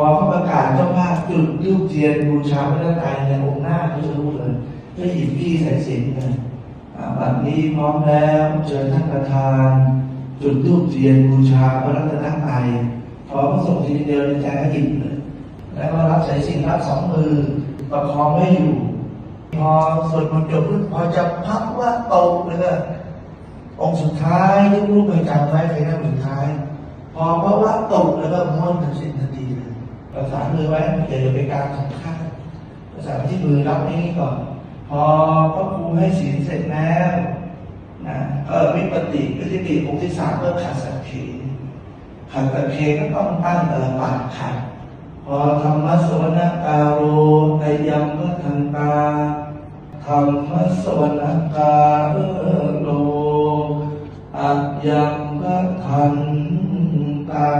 อเขาประกาศเจ้าภาพจุดรูปเทียนบูชาพระตายในองค์หน้าก็จะรู้เลยก็หยิบพี่สายสินเลยอ่าบัดนี้พร้อมแล้วเชิญท่านประธาน จุดรูปเทียนบูชาพระรัตนตรัยพอพระสงฆ์ทีเดียวในใจก็หยิบเลยแล้วก็รับใสายสินรับสองมือประคองไว้อยู่ พอสวดมนต์จบพอจะพับว่าตกเลยองค์สุดท้ายที่รูปไปจำไว้ใครนั่งสุดท้าย พอเพราะว่าตกแล้วก็ม้วนถึงสิ้นทันทีเลย ประสานมือไว้อย่าไปกางสองข้างประสานที่มือรับนี้ก่อน พอพระครูให้ศีลเสร็จแล้วนะเออวิปติวิปติองค์ที่สามก็ขัดสักขีขัดสักขีก็ต้องตั้งเออปากขัดพอธรรมสวนกาโรไตยังพระทันตาธรรมสวนกาโรอัจยังพระทันตา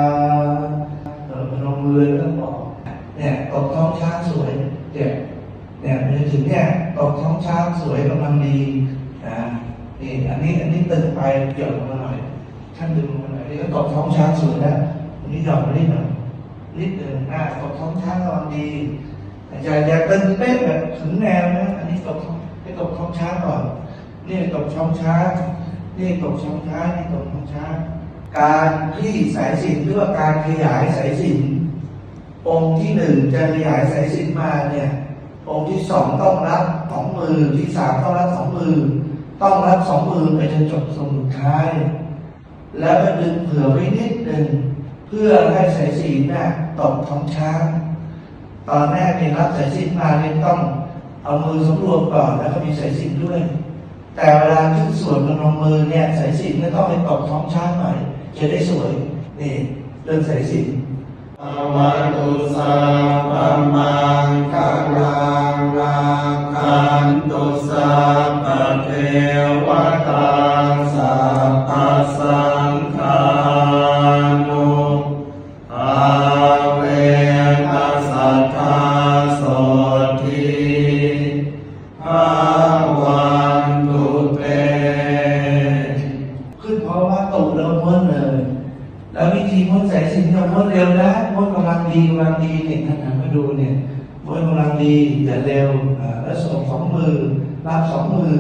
ท้องช้างสวยเนี่ยเนี่ยมันจะถึงเนี่ยตกท้องช้างสวยกำลังดีนะนี่อันนี้อันนี้ตึงไปเกี่ยวลงมาหน่อยท่านดึงลงมาหน่อยนี่ก็ตกท้องช้างสวยแล้วอันนี้หย่อนมานิดหน่อยนิดหนึ่งหน้าตกท้องช้างกำลังดีอย่าอย่าตึงเป๊ะแบบถึงแนวนะอันนี้ตกให้ตกท้องช้างก่อนนี่ตกท้องช้างนี่ตกท้องช้างนี่ตกท้องช้างการคลี่สายสินหรือว่าการขยายสายสิน องค์ที่หนึ่งจะขยายสายสินมาเนี่ยองค์ที่สองต้องรับสองมือที่สามต้องรับสองมือต้องรับสองมือไปจนจบทรงสุดท้าย แล้วก็ดึงเผื่อไว้นิดหนึ่งเพื่อให้สายสีน่ะตกท้องช้าง ตอนแรกเนี่ยรับสายสินมาเนี่ยต้องเอามือสำรวมก่อนแล้วก็มีสายสินด้วย แต่เวลาขึ้นส่วนพนมมือเนี่ยสายสินก็ต้องให้ตกท้องช้างหน่อยจะได้สวยนี่เรื่องสายสิน วัตุสัพพมังคลัง ธีม้วนสายสิญจนม้วนเร็วนะม้วนกำลังดีกำลังดีเนี่ยท่านหันมาดูเนี่ยมดกำลังดีแต่เร็วอ่าแล้วส่งสองมือรับสองมือ